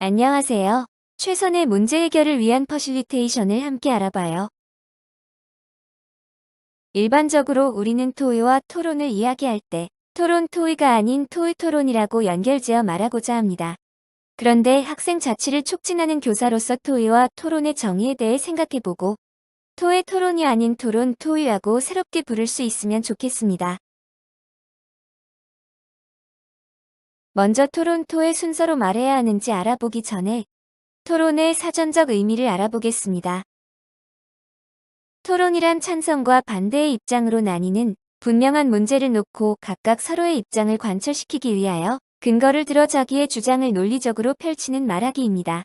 안녕하세요. 최선의 문제 해결을 위한 퍼실리테이션을 함께 알아봐요. 일반적으로 우리는 토의와 토론을 이야기할 때 토론 토의가 아닌 토의 토론이라고 연결지어 말하고자 합니다. 그런데 학생 자치를 촉진하는 교사로서 토의와 토론의 정의에 대해 생각해보고 토의 토론이 아닌 토론 토의라고 새롭게 부를 수 있으면 좋겠습니다. 먼저 토론 토의 순서로 말해야 하는지 알아보기 전에 토론의 사전적 의미를 알아보겠습니다. 토론이란 찬성과 반대의 입장으로 나뉘는 분명한 문제를 놓고 각각 서로의 입장을 관철시키기 위하여 근거를 들어 자기의 주장을 논리적으로 펼치는 말하기입니다.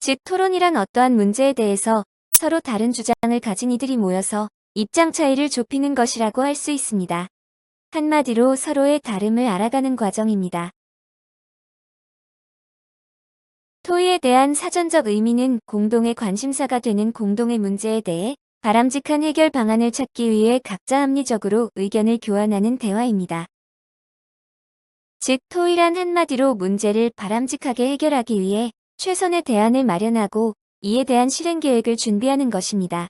즉 토론이란 어떠한 문제에 대해서 서로 다른 주장을 가진 이들이 모여서 입장 차이를 좁히는 것이라고 할 수 있습니다. 한마디로 서로의 다름을 알아가는 과정입니다. 토의에 대한 사전적 의미는 공동의 관심사가 되는 공동의 문제에 대해 바람직한 해결 방안을 찾기 위해 각자 합리적으로 의견을 교환하는 대화입니다. 즉, 토의란 한마디로 문제를 바람직하게 해결하기 위해 최선의 대안을 마련하고 이에 대한 실행 계획을 준비하는 것입니다.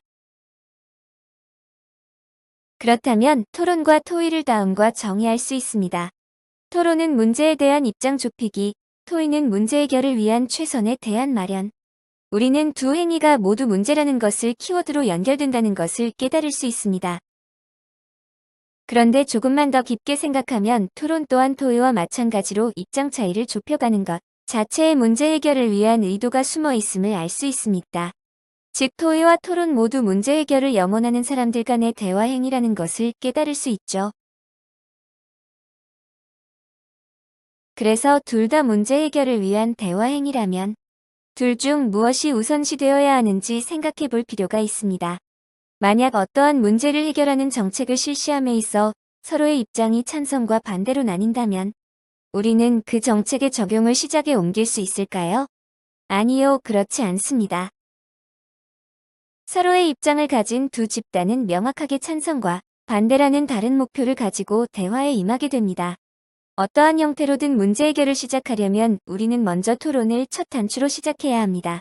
그렇다면 토론과 토의를 다음과 정의할 수 있습니다. 토론은 문제에 대한 입장 좁히기, 토의는 문제 해결을 위한 최선의 대안 마련. 우리는 두 행위가 모두 문제라는 것을 키워드로 연결된다는 것을 깨달을 수 있습니다. 그런데 조금만 더 깊게 생각하면 토론 또한 토의와 마찬가지로 입장 차이를 좁혀가는 것 자체의 문제 해결을 위한 의도가 숨어 있음을 알 수 있습니다. 즉 토의와 토론 모두 문제 해결을 염원하는 사람들 간의 대화 행위라는 것을 깨달을 수 있죠. 그래서 둘 다 문제 해결을 위한 대화 행위라면 둘 중 무엇이 우선시되어야 하는지 생각해 볼 필요가 있습니다. 만약 어떠한 문제를 해결하는 정책을 실시함에 있어 서로의 입장이 찬성과 반대로 나뉜다면 우리는 그 정책의 적용을 시작에 옮길 수 있을까요? 아니요, 그렇지 않습니다. 서로의 입장을 가진 두 집단은 명확하게 찬성과 반대라는 다른 목표를 가지고 대화에 임하게 됩니다. 어떠한 형태로든 문제 해결을 시작하려면 우리는 먼저 토론을 첫 단추로 시작해야 합니다.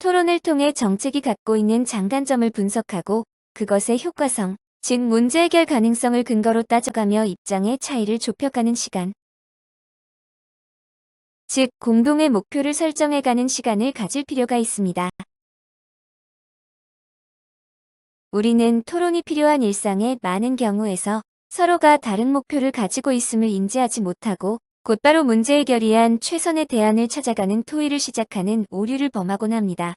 토론을 통해 정책이 갖고 있는 장단점을 분석하고 그것의 효과성, 즉 문제 해결 가능성을 근거로 따져가며 입장의 차이를 좁혀가는 시간. 즉 공동의 목표를 설정해가는 시간을 가질 필요가 있습니다. 우리는 토론이 필요한 일상의 많은 경우에서 서로가 다른 목표를 가지고 있음을 인지하지 못하고 곧바로 문제 해결 위한 최선의 대안을 찾아가는 토의를 시작하는 오류를 범하곤 합니다.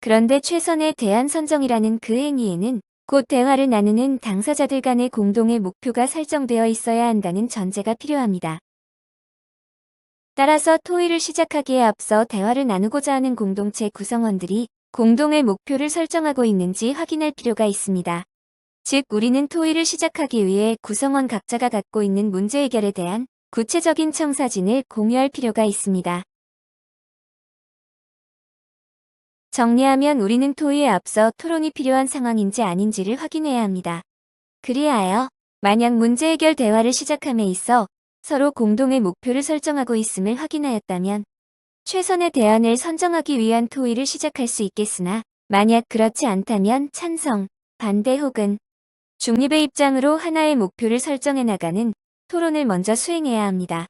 그런데 최선의 대안 선정이라는 그 행위에는 곧 대화를 나누는 당사자들 간의 공동의 목표가 설정되어 있어야 한다는 전제가 필요합니다. 따라서 토의를 시작하기에 앞서 대화를 나누고자 하는 공동체 구성원들이 공동의 목표를 설정하고 있는지 확인할 필요가 있습니다. 즉, 우리는 토의를 시작하기 위해 구성원 각자가 갖고 있는 문제 해결에 대한 구체적인 청사진을 공유할 필요가 있습니다. 정리하면 우리는 토의에 앞서 토론이 필요한 상황인지 아닌지를 확인해야 합니다. 그리하여 만약 문제 해결 대화를 시작함에 있어 서로 공동의 목표를 설정하고 있음을 확인하였다면 최선의 대안을 선정하기 위한 토의를 시작할 수 있겠으나 만약 그렇지 않다면 찬성, 반대 혹은 중립의 입장으로 하나의 목표를 설정해 나가는 토론을 먼저 수행해야 합니다.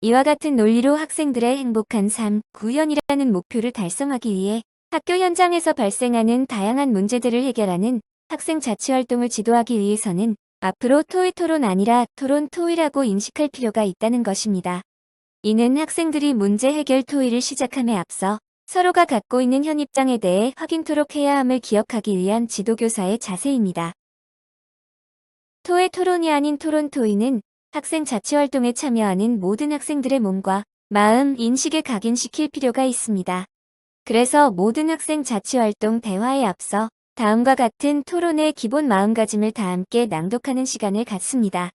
이와 같은 논리로 학생들의 행복한 삶, 구현이라는 목표를 달성하기 위해 학교 현장에서 발생하는 다양한 문제들을 해결하는 학생 자치활동을 지도하기 위해서는 앞으로 토의 토론 아니라 토론 토의라고 인식할 필요가 있다는 것입니다. 이는 학생들이 문제 해결 토의를 시작함에 앞서 서로가 갖고 있는 현 입장에 대해 확인토록 해야 함을 기억하기 위한 지도교사의 자세입니다. 토의 토론이 아닌 토론 토의는 학생 자치활동에 참여하는 모든 학생들의 몸과 마음, 인식에 각인시킬 필요가 있습니다. 그래서 모든 학생 자치활동 대화에 앞서 다음과 같은 토론의 기본 마음가짐을 다 함께 낭독하는 시간을 갖습니다.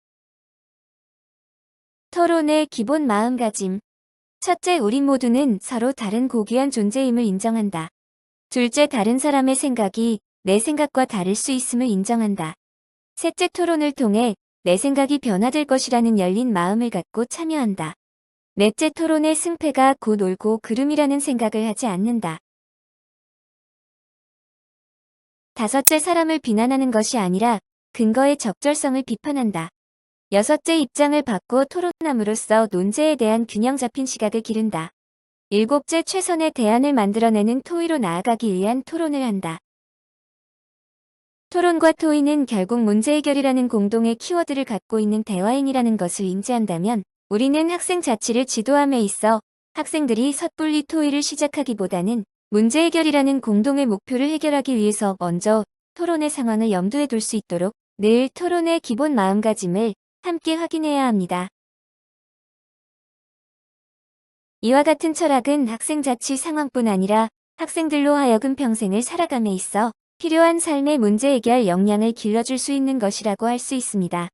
토론의 기본 마음가짐. 첫째, 우리 모두는 서로 다른 고귀한 존재임을 인정한다. 둘째, 다른 사람의 생각이 내 생각과 다를 수 있음을 인정한다. 셋째, 토론을 통해 내 생각이 변화될 것이라는 열린 마음을 갖고 참여한다. 넷째 토론의 승패가 곧 올고 그름이라는 생각을 하지 않는다. 다섯째 사람을 비난하는 것이 아니라 근거의 적절성을 비판한다. 여섯째 입장을 바꿔 토론함으로써 논제에 대한 균형 잡힌 시각을 기른다. 일곱째 최선의 대안을 만들어내는 토의로 나아가기 위한 토론을 한다. 토론과 토의는 결국 문제 해결이라는 공동의 키워드를 갖고 있는 대화행위라는 것을 인지한다면 우리는 학생 자치를 지도함에 있어 학생들이 섣불리 토의를 시작하기보다는 문제 해결이라는 공동의 목표를 해결하기 위해서 먼저 토론의 상황을 염두에 둘 수 있도록 늘 토론의 기본 마음가짐을 함께 확인해야 합니다. 이와 같은 철학은 학생 자치 상황뿐 아니라 학생들로 하여금 평생을 살아감에 있어 필요한 삶의 문제 해결 역량을 길러줄 수 있는 것이라고 할 수 있습니다.